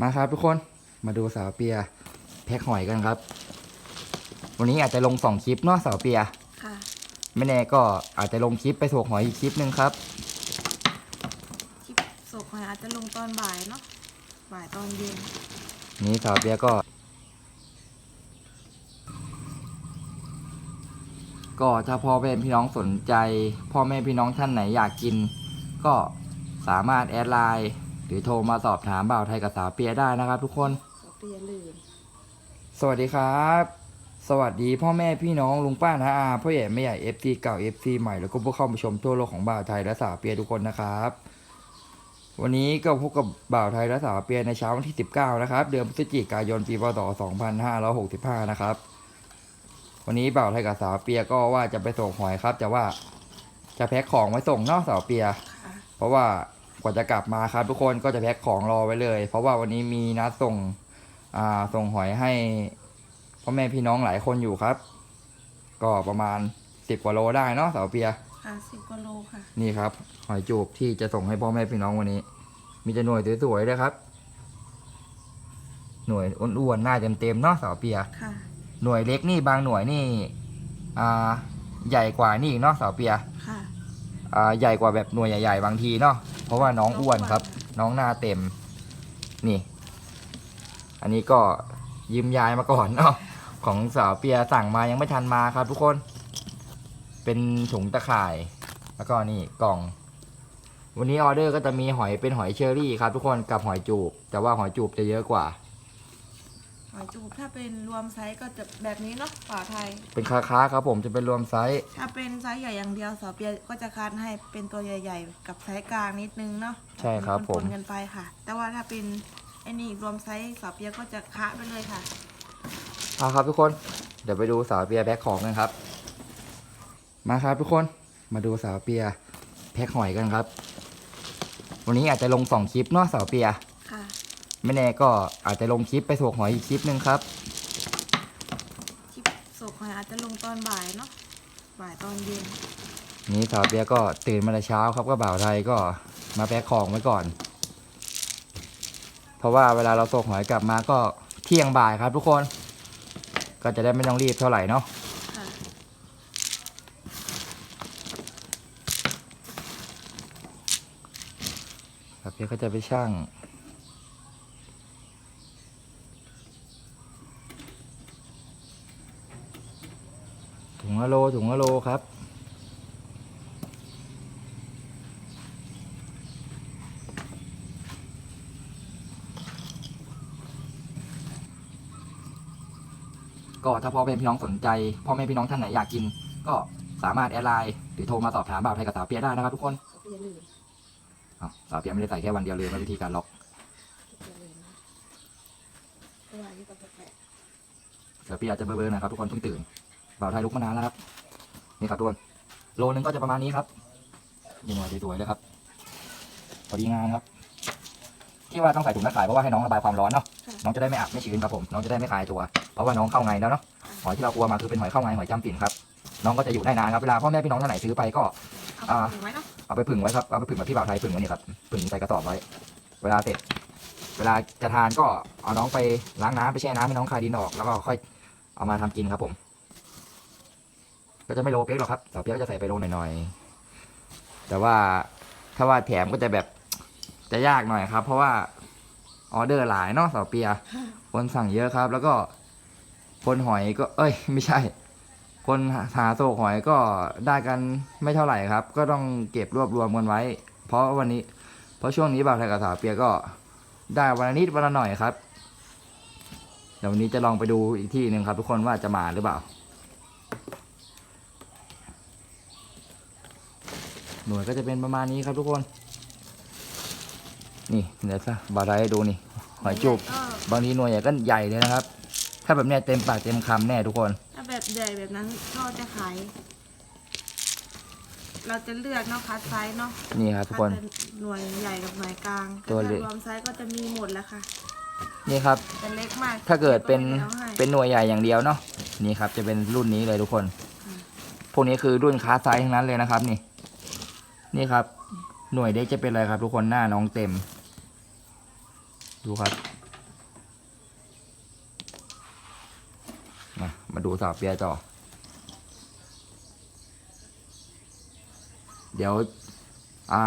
มาครับทุกคนมาดูสาวเปียแพ็คหอยกันครับ วันนี้อาจจะลงสองคลิปเนาะสาวเปียค่ะ ไม่แน่ก็อาจจะลงคลิปไปถกหอยอีกคลิปหนึ่งครับคลิปศพหอยอาจจะลงตอนบ่ายเนาะ บ่ายตอนเย็น นี่สาวเปียก็ ก็ถ้าพ่อแม่พี่น้องสนใจ พ่อแม่พี่น้องท่านไหนอยากกิน ก็สามารถแอดไลน์ หรือโทรมาสอบถามบ่าวไทยกับสาวเปียได้นะครับ ทุกคนศพเปียลืมสวัสดีครับ สวัสดีพ่อแม่พี่น้องลุงป้าน้าอาพ่อใหญ่แม่ใหญ่ FC เก่า FC ใหม่แล้วก็ผู้เข้ามาชมทั่วโลกของบ่าวไทยและสาวเปียทุกคนนะครับ วันนี้ก็พบกับบ่าวไทยและสาวเปียในเช้าวันที่ 19 นะครับ เดือนพฤศจิกายนปีพศ2565 นะครับ วันนี้บ่าวไทยกับสาวเปียก็ว่าจะไปส่งหอยครับ แต่ว่าจะแพ็คของไว้ส่งนอกสาวเปียค่ะเพราะว่า กว่าจะกลับมาครับ ทุกคนก็จะแพ็คของรอไว้เลย เพราะว่าวันนี้มีนัดส่งอ่าส่งหอยให้พ่อแม่พี่น้องหลายคนอยู่ครับ ก็ประมาณสิบกว่าโลได้เนาะสาวเปียค่ะสิบกว่าโลค่ะนี่ครับ หอยจูบที่จะส่งให้พ่อแม่พี่น้องวันนี้ มีแต่หน่วยสวยๆด้วยครับ หน่วยอ้วนๆหน้าเต็มๆเนาะสาวเปีย ค่ะหน่วยเล็กนี่บางหน่วยนี่ อ่า ใหญ่กว่านี่อีกเนาะสาวเปีย ค่ะ อ่า ใหญ่กว่าแบบหน่วยใหญ่ ๆ บางทีเนาะ เพราะว่าน้องอ้วนครับ น้องหน้าเต็ม นี่ อันนี้ก็ยืมยายมาก่อนเนาะของสาวเปียสั่งมายังไม่ทันมาครับ ทุกคน เป็นถุงตะข่าย แล้วก็นี่กล่อง วันนี้ออเดอร์ก็จะมีหอยเป็นหอยเชอรี่ครับ ทุกคนกับหอยจูบ แต่ว่าหอยจูบจะเยอะกว่า หอยจูบถ้าเป็นรวมไซส์ก็จะแบบนี้เนาะป่าไทย เป็นคาค้าๆครับผมจะเป็นรวมไซส์ ถ้าเป็นไซส์ใหญ่อย่างเดียวสาวเปียก็จะคัดให้เป็นตัวใหญ่ ๆ กับไซส์กลางนิดนึงเนาะใช่ครับผม นๆกันไปค่ะ แต่ว่าถ้าเป็นไอ้นี่รวมไซส์สาวเปียก็จะคะไปเลยค่ะ เอาครับทุกคน เดี๋ยวไปดูสาวเปียแพ็คของกันครับ มาครับทุกคน มาดูสาวเปียแพ็คหอยกันครับ วันนี้อาจจะลงสองคลิปเนาะสาวเปียค่ะ ไม่แน่ก็อาจจะลงคลิปไปถกหอยอีกคลิปหนึ่งครับ คลิปศพหอยอาจจะลงตอนบ่ายเนาะบ่ายตอนเย็นนี่สาวเปียก็ตื่นมาแต่เช้าครับก็บ่าวไทยก็มาแพ็คของไว้ก่อน เพราะว่าเวลาเราส่งหอยกลับมาก็เที่ยงบ่ายครับทุกคน ก็จะได้ไม่ต้องรีบเท่าไหร่เนาะค่ะสาวเปียก็จะไปช่าง ละโลถุงละโลครับ ก็ถ้าพ่อแม่พี่น้องสนใจพ่อแม่พี่น้องท่านไหนอยากกิน ก็สามารถแอดไลน์หรือโทรมาสอบถามบ่าวไทยกับสาวเปียได้นะครับทุกคนสาวเปียลืมอ้าวสาวเปียไม่ได้ใส่แค่วันเดียวเลยนวิธีการล็อกสวัสดีครับแปะสาวเปียอาจจะเบลอๆนะครับทุกคนเพิ่งตื่น บ่าวไทยลุกมานานแล้วครับ นี่ครับทุกคนโลนึงก็จะประมาณนี้ครับนี่หน่วยสวยๆเลยครับพอดีงานครับ ที่ว่าต้องใส่ถุงตะข่ายเพราะว่าให้น้องระบายความร้อนเนาะค่ะน้องจะได้ไม่อับไม่ชื้นครับผมน้องจะได้ไม่คลายตัว เพราะว่าน้องเข้าไงแล้วเนาะหอยที่เรากลัวมาคือเป็นหอยเข้าไงหอยจำปิ่นครับน้องก็จะอยู่ได้นานครับเวลาพ่อแม่พี่น้องท่านไหนซื้อไปก็เอาอ่าไปถึงไหมเนาะเอาไปผึ่งไว้ครับเอาไปผึ่งแบบที่บ่าวไทยผึ่งไว้นี่ครับผึ่งใส่กระสอบไว้ เวลาเสร็จ เวลาจะทานก็เอาน้องไปล้างน้ำไปแช่น้ำให้น้องคลายดินออก แล้วก็ค่อยเอามาทำกินครับผม ก็จะไม่โลเปียกหรอกครับสาวเปียกก็จะใส่ไปโลหน่อยๆ แต่ว่าถ้าว่าแถมก็จะแบบจะยากหน่อยครับ เพราะว่าออเดอร์หลายเนาะสาวเปียคนสั่งเยอะครับ แล้วก็คนหอยก็ เอ้ย ไม่ใช่ คนหาโซกหอยก็ได้กันไม่เท่าไหร่ครับ ก็ต้องเก็บรวบรวมกันไว้ เพราะวันนี้ เพราะช่วงนี้บ่าวไทยกับสาวเปียก็ได้วันนิดวันหน่อยครับเดี๋ยววันนี้จะลองไปดูอีกที่หนึ่งครับ ทุกคนว่าจะมาหรือเปล่า หน่วยก็จะเป็นประมาณนี้ครับทุกคน นี่เดี๋ยวซะบ่าวไทยให้ดูนี่หอยจูบก็บางทีหน่วยใหญ่ก็ใหญ่เลยนะครับ ถ้าแบบเนี้ยเต็มปากเต็มคำแน่ทุกคน ถ้าแบบใหญ่แบบนั้นก็จะขายเราจะเลือกเนาะคัดไซส์เนาะนี่ครับทุกคนคัดเป็นหน่วยใหญ่กับหน่วยกลางตัวเล็ถ้ากรวมไซส์ก็จะมีหมดแล้วค่ะ นี่ครับแต่เล็กมาก ถ้าเกิดเป็นก็ไม่อาให้เป็นหน่วยใหญ่อย่างเดียวเนาะนี่ครับจะเป็นรุ่นนี้เลยทุกคนอืมพวกนี้คือรุ่นคลาสไซส์ทั้งนั้นเลยนะครับนี่ นี่ครับ หน่วยเด็กจะเป็นอะไรครับ ทุกคนหน้าน้องเต็ม ดูครับมาดูสาวเปียต่อ เดี๋ยว อ่า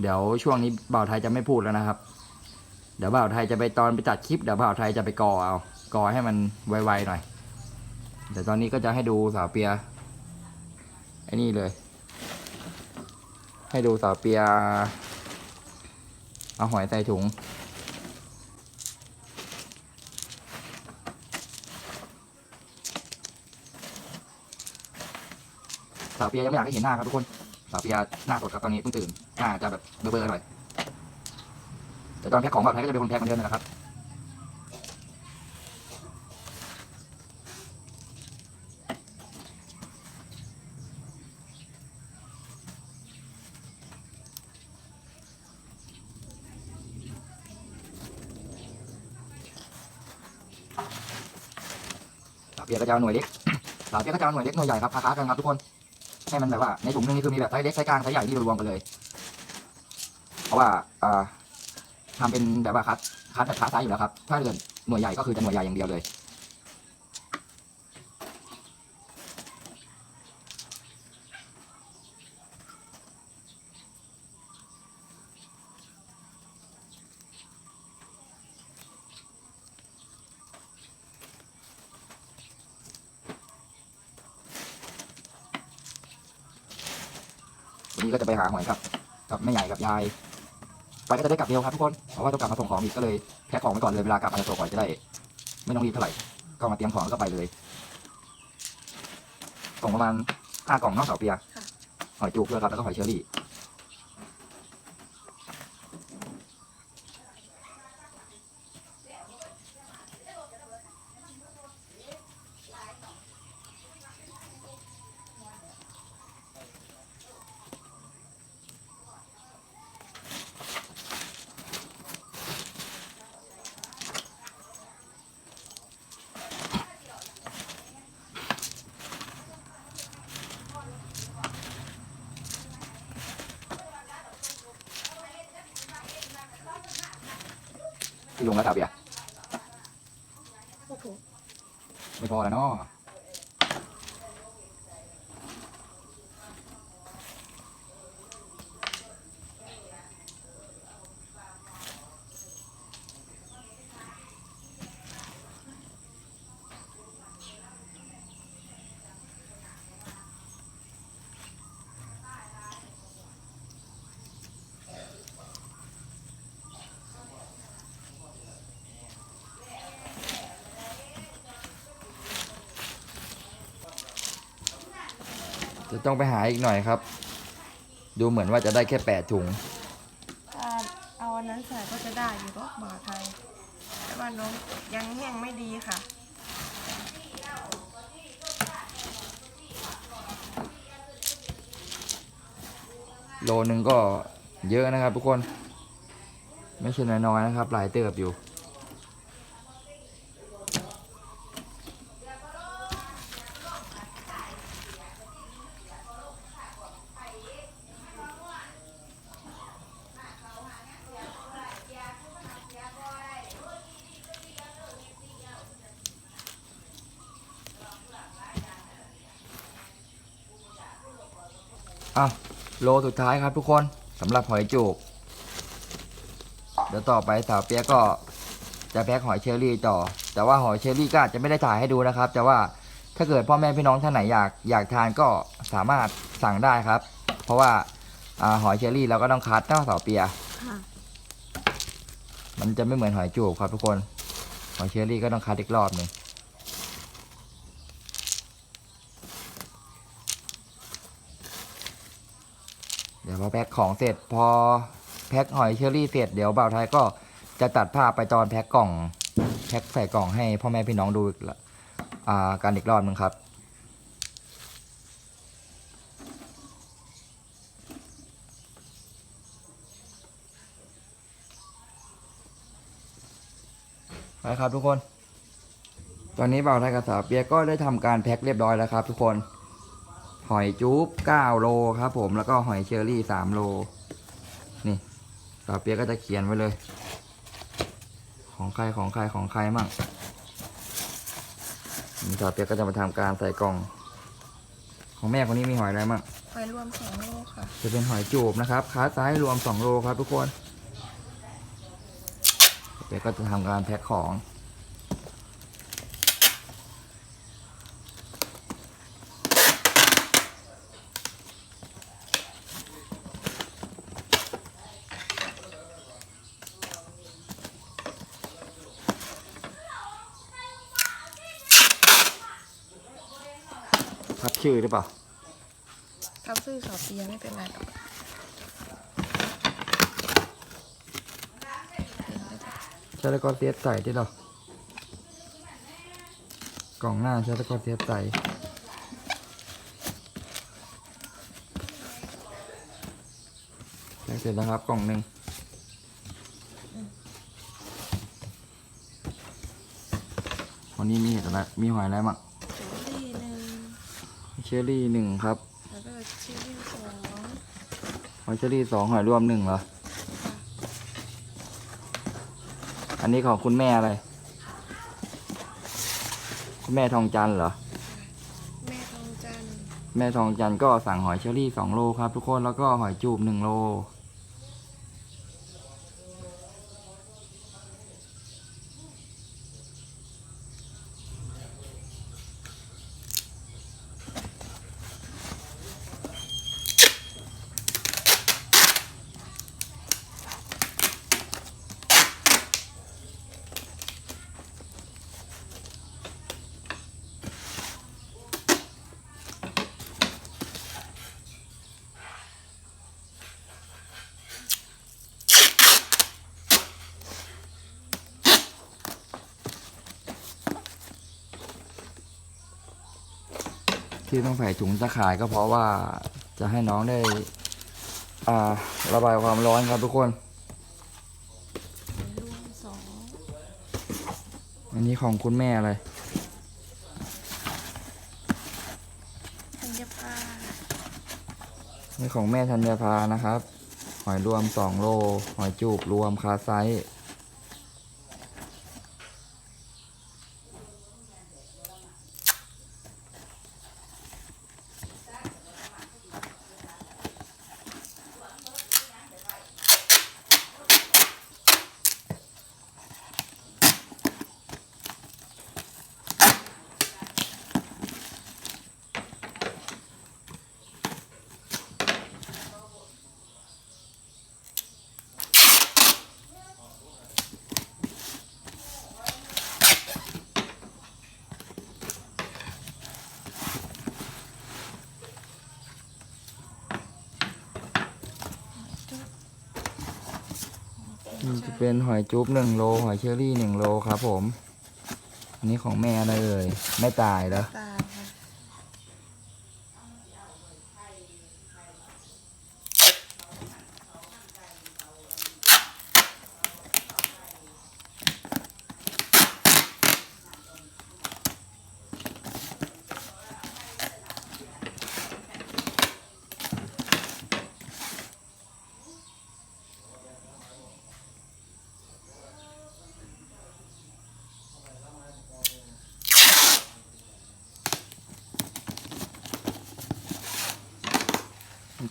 เดี๋ยวช่วงนี้บ่าวไทยจะไม่พูดแล้วนะครับ เดี๋ยวบ่าวไทยจะไปตอนไปจัดคลิป เดี๋ยวบ่าวไทยจะไปกอเอากอให้มันไวๆหน่อย แต่ตอนนี้ก็จะให้ดูสาวเปียไอ้นี่เลย ให้ดูสาวเปีย เอาหอยใส่ถุง สาวเปียยังไม่อยากให้เห็นหน้าครับทุกคน สาวเปียหน้าสดครับตอนนี้เพิ่งตื่น หน้าจะแบบเบลอๆหน่อย แต่ตอนแพ็คของแบบไทยก็จะเป็นคนแพ็คเหมือนเดิมนะครับ สาวเปียก็ จะเอาหน่วยเล็กสาวเปียก็จะเอาหน่วยเล็กหน่วยใหญ่ครับค้าๆกันครับทุกคนให้มันแบบว่าในถุงนึงนี่คือมีแบบไซส์เล็กไซส์กลางไซส์ใหญ่ที่รวมกันเลย เพราะว่าอ่าทำเป็นแบบว่าคัดคัดแบบค้าไซส์อยู่แล้วครับ ถ้าเกิดหน่วยใหญ่ก็คือจะหน่วยใหญ่อย่างเดียวเลย วันนี้ก็จะไปหาหอยครับกับแม่ใหญ่กับยาย ไปก็จะได้กลับเร็วครับทุกคนเพราะว่าต้องกลับมาส่งของอีกก็เลยแพ็คของไปก่อนเลยเวลากลับมาจะส่งก่อนจะได้ ไม่ต้องรีบเท่าไหร่ก็มาเตรียมของแล้วก็ไปเลยส่งประมาณห้ากล่องเนอกเสาเปียค่ะหอยจูบด้วยครับแล้วก็หอยเชอรี่ ลงแล้วเสาเปียโอ้โหไม่พอแล้วเนาะ จะต้องไปหาอีกหน่อยครับ ดูเหมือนว่าจะได้แค่แปดถุง ถ้าเอาอันนั้นใส่ก็จะได้อยู่ก็หมาไทย แต่ว่าน้องยังแห้งไม่ดีค่ะ โลนึงก็เยอะนะครับทุกคน ไม่ใช่น้อยๆนะครับ หลายเติบอยู่ อ้าวโลสุดท้ายครับทุกคนสำหรับหอยจูบเดี๋ยวต่อไปสาวเปียกก็จะแพ็คหอยเชอรี่ต่อ แต่ว่าหอยเชอรี่ก็อาจจะไม่ได้ถ่ายให้ดูนะครับ แต่ว่าถ้าเกิดพ่อแม่พี่น้องท่านไหนอยากอยากทานก็สามารถสั่งได้ครับ เพราะว่าอาหอยเชอรี่เราก็ต้องคัดเนาะสาวเปีย ค่ะ มันจะไม่เหมือนหอยจูบครับทุกคน หอยเชอรี่ก็ต้องคัดอีกรอบหนึ่งเดี๋ยว พอแพ็คของเสร็จพอแพ็คหอยเชอรี่เสร็จเดี๋ยวบ่าวไทยก็จะตัดภาพไปตอนแพ็คกล่องแพ็คใส่กล่องให้พ่อแม่พี่น้องดูอีกละอ่ากันอีกรอบหนึงครับ ไปครับทุกคน ตอนนี้บ่าวไทยกับสาวเปียกก็ได้ทำการแพ็คเรียบร้อยแล้วครับทุกคน หอยจุ๊บ9โลครับผมแล้วก็หอยเชอรี่3โลนี่สาวเปียกก็จะเขียนไว้เลย ของใครของใครของใครมั่งนี่สาวเปียกก็จะมาทำการใส่กล่อง ของแม่คนนี้มีหอยอะไรบ้างหอยรวมสองโลค่ะ จะเป็นหอยจูบนะครับคาไซส์รวม2โลครับทุกคนเดี๋ยวก็จะทำการแพ็คของ ชื่อหรือเปล่าทำซื่อสอบเปียไม่เป็นไรหรอกใช้ตะกร้อเทียบใส่ที่เรากล่องหน้าใช้ตะกร้อเทียบใส่ใช้เสร็จแล้วครับกล่องหนึ่งวันนี้มีเห็ดอะไรมีหอยอะไรมั่งเชอรี่หนึ่ง เชอรี่หนึ่งครับแล้วก็เชอรี่สองหอยเชอรี่สองหอยรวมหนึ่งเหรอ อันนี้ของคุณแม่อะไร คุณแม่ทองจันทร์เหรอ แม่ทองจันทร์แม่ทองจันทร์ก็สั่งหอยเชอรี่สองโลครับทุกคนแล้วก็หอยจูบหนึ่งโล ที่ต้องใส่ถุงตะข่ายก็เพราะว่าจะให้น้องได้อ่าระบายความร้อนครับทุกคนหอยรวมสองอันนี้ของคุณแม่อะไรธัญพานี่ของแม่ธัญพานะครับ หอยรวมสองโล หอยจูบรวมคาไซส์ นี่จะเป็นหอยจูบหนึ่งโล หอยเชอรี่หนึ่งโลครับผม อันนี้ของแม่อะไรเอ่ยแม่ตายเหรอ ตาค่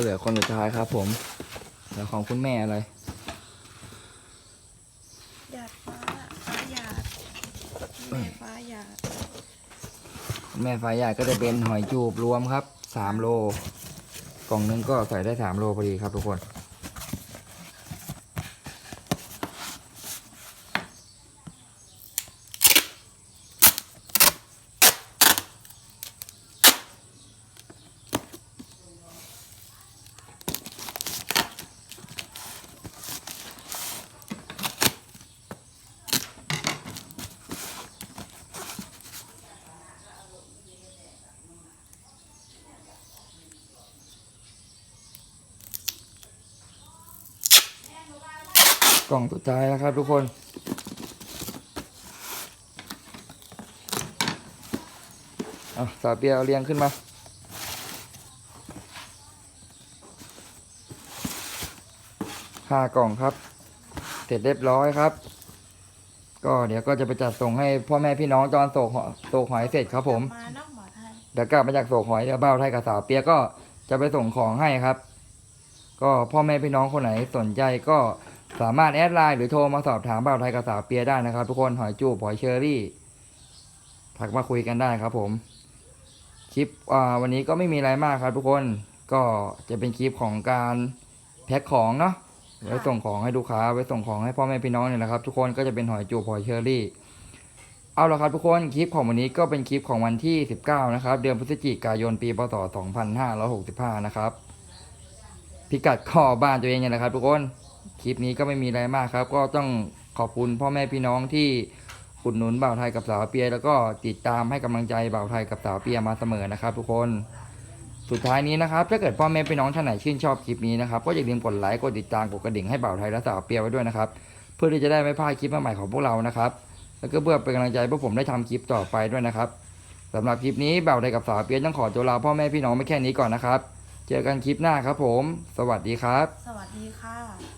เหลือคนสุดท้ายครับผม แล้วของคุณแม่อะไร หยาดฟ้าฟ้าหยาดแม่ฟ้าหยาดแม่ฟ้าใหญ่ก็จะเป็นหอยจูบรวมครับสามโล กล่องนึงก็ใส่ได้สามโลพอดีครับทุกคน กล่องสุดท้ายแล้วครับทุกคนเอาสาเปียเอาเรียงขึ้นมาห้ากล่องครับ เสร็จเรียบร้อยครับ ก็เดี๋ยวก็จะไปจัดส่งให้พ่อแม่พี่น้องตอนโศกหอโศกหอยเสร็จครับ ผม มาเนอกบ่าวไทยเดี๋ยวกลับมาจากโศกหอยเดี๋ยวเบ้าไทยกับสาวเปียก็จะไปส่งของให้ครับ ก็พ่อแม่พี่น้องคนไหนสนใจก็ สามารถแอดไลน์หรือโทรมาสอบถามเบ้าไทยกับสาวเปียได้นะครับ ทุกคนหอยจูบหอยเชอรี่ทักมาคุยกันได้ครับ ผมคลิปวันนี้ก็ไม่มีอะไรมากครับ ทุกคนก็จะเป็นคลิปของการแพ็คของเนาะไว้ส่งของให้ลูกค้าไว้ส่งของให้พ่อแม่พี่น้องเนี่ยแหละครับ ทุกคนก็จะเป็นหอยจูบหอยเชอรี่ เอาละครับทุกคนคลิปของวันนี้ก็เป็นคลิปของวันที่ 19 นะครับ เดือนพฤศจิกายนปีพศ2565 นะครับ พิกัดข้อบ้านตัวเองเนี่ยแหละครับ ทุกคน คลิปนี้ก็ไม่มีอะไรมากครับ ก็ต้องขอบคุณพ่อแม่พี่น้องที่อุดหนุนบ่าวไทยกับสาวเปีย แล้วก็ติดตามให้กำลังใจบ่าวไทยกับสาวเปียมาเสมอนะครับ ทุกคนสุดท้ายนี้นะครับ ถ้าเกิดพ่อแม่พี่น้องท่านไหนชื่นชอบคลิปนี้นะครับก็อย่าลืมกดไลค์กดติดตามกดกระดิ่งให้บ่าวไทยและสาวเปียไว้ด้วยนะครับเพื่อที่จะได้ไม่พลาดคลิปใหม่ของพวกเรานะครับแล้วก็เพื่อเป็นกำลังใจพวกผมได้ทำคลิปต่อไปด้วยนะครับสำหรับคลิปนี้บ่าวไทยกับสาวเปียต้องขอตัวลาพ่อแม่พี่น้องไม่แค่นี้ก่อนนะครับ เจอกันคลิปหน้าครับผม สวัสดีครับ สวัสดีค่ะ